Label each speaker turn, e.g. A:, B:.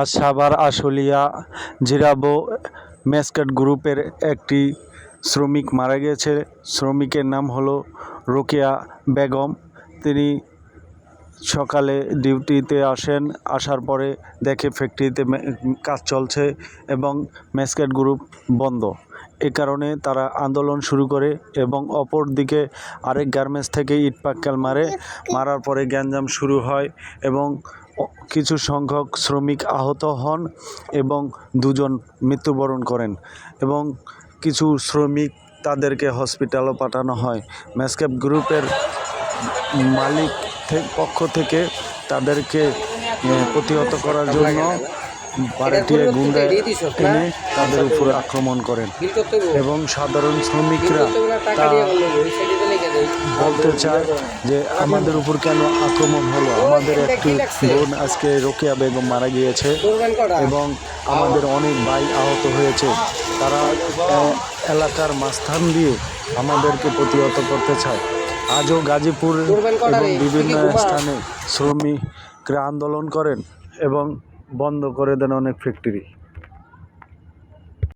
A: আজ সাভার, আশুলিয়া জিরাবো মেসকাট গ্রুপের একটি শ্রমিক মারা গেছে শ্রমিকের নাম হলো রোকেয়া বেগম। তিনি সকালে ডিউটিতে আসেন, আসার পরে দেখে ফ্যাক্টরিতে কাজ চলছে এবং মেসকেট গ্রুপ বন্ধ। এ কারণে তারা আন্দোলন শুরু করে এবং অপর দিকে আরেক গার্মেন্টস থেকে ইট পাক্কাল মারে। মারার পরে গ্যাঞ্জাম শুরু হয় এবং কিছু সংখ্যক শ্রমিক আহত হন এবং দুজন মৃত্যুবরণ করেন এবং কিছু শ্রমিক তাদেরকে হসপিটালও পাঠানো হয়। ম্যাসক্যাপ গ্রুপের মালিক পক্ষ থেকে তাদেরকে প্রতিহত করার জন্য ভাড়াটিয়া গুন্ডা এনে তাদের উপর আক্রমণ করেন। এবং সাধারণ শ্রমিকরা তা বলতে চায় যে আমাদের উপর কেন আক্রমণ হলো? আমাদের একটি বোন আজকে রোকেয়া বেগম মারা গিয়েছে এবং আমাদের অনেক ভাই আহত হয়েছে। তারা এলাকার মাঝখান দিয়ে আমাদেরকে প্রতিহত করতে চায়। আজও গাজীপুর এবং বিভিন্ন স্থানে শ্রমিকরা আন্দোলন করেন এবং বন্ধ করে দেন অনেক ফ্যাক্টরি